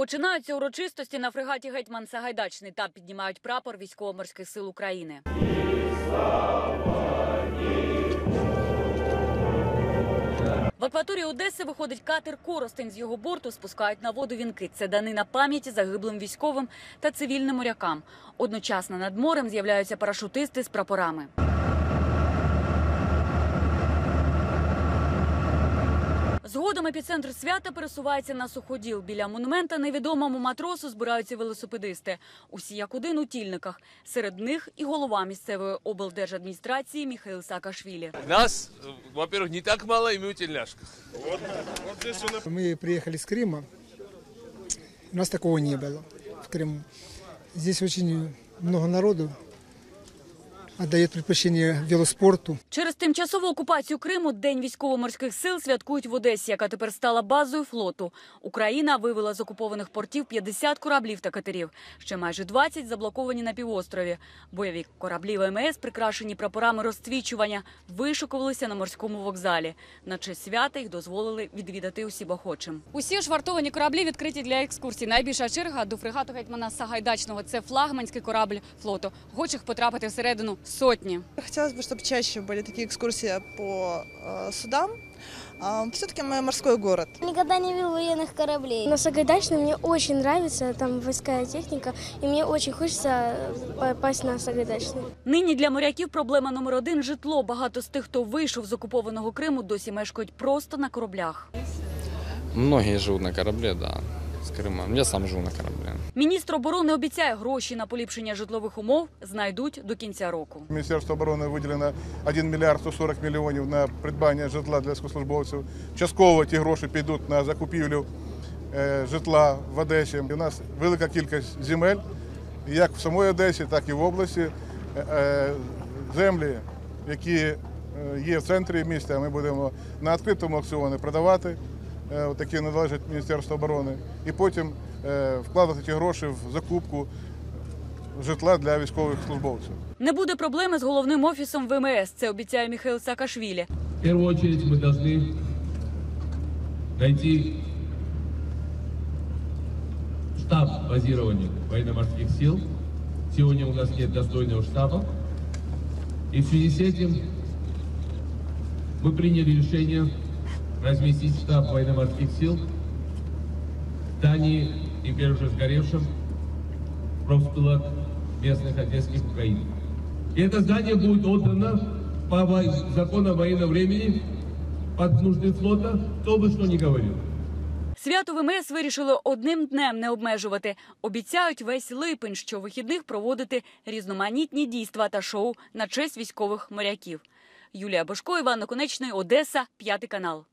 Починаються урочистості на фрегаті Гетьман Сагайдачний та піднімають прапор військово-морських сил України. В акваторії Одеси виходить катер Коростень. З його борту спускають на воду вінки. Це данина пам'яті загиблим військовим та цивільним морякам. Одночасно над морем з'являються парашутисти з прапорами. Згодом епіцентр свята пересувається на суходіл. Біля монумента невідомому матросу збираються велосипедисти. Усі як один у тільниках. Серед них і голова місцевої облдержадміністрації Міхаїл Саакашвілі. Нас, э, во-первых, не так мало, и мы в тельняшках. Мы приехали с Крыма. У нас такого не было в Крыму. Здесь очень много народу отдает предпочтение велоспорту. Через тимчасову окупацію Криму День військово-морських сил святкують в Одесі, яка тепер стала базою флоту. Україна вивела з окупованих портів 50 кораблів та катерів. Ще майже 20 заблоковані на півострові. Бойові кораблі ВМС, прикрашені прапорами розцвічування, вишукувалися на морському вокзалі. На честь свята їх дозволили відвідати усім охочим. Усі швартовані кораблі відкриті для екскурсій. Найбільша черга до фрегату гетьмана Сагайдачного. Це флагманський корабль флоту. Охочих потрапити всередину сотні. Хотелось бы, чтобы чаще были такие экскурсии по э, судам. Все-таки мы морской город. Никогда не видел военных кораблей. На Сагайдачном мне очень нравится, там войска и техника, и мне очень хочется попасть на Сагайдачный. Нині для моряків проблема номер один житло. Багато з тих, хто вийшов з окупованого Криму, досі мешкають просто на кораблях. Многие живут на корабле, да, с Я сам живу на корабле. Міністр оборони обіцяє гроші на поліпшення житлових умов знайдуть до кінця року. Міністерство оборони виділено 1 мільярд 140 мільйонів на придбання житла для військовослужбовців. Частково ті гроші підуть на закупівлю е, житла в Одесі. У нас велика кількість земель, як в самій Одесі, так і в області. Е, е, Землі, які є в центрі міста, ми будемо на відкритому аукціоні продавати, які належать Міністерству оборони, і потім е, вкладати ті гроші в закупку житла для військових службовців. Не буде проблеми з головним офісом ВМС. Це обіцяє Міхаил Саакашвілі. В первую очередь мы должны найти штаб базирования военно-морских сил. Сегодня у нас нет достойного штаба. И в связи с этим мы приняли решение разместить штаб военно-морских сил в здании, теперь уже сгоревшем, профспилок местных одесских Украины. И это здание будет отдано по во- закону военного времени под нужды флота, кто бы что ни говорил. Свято ВМС вирішили одним днем не обмежувати. Обіцяють весь липень, що вихідних проводити різноманітні дійства та шоу на честь військових моряків. Юлія Бошко, Іван Наконечний, Одеса, п'ятий канал.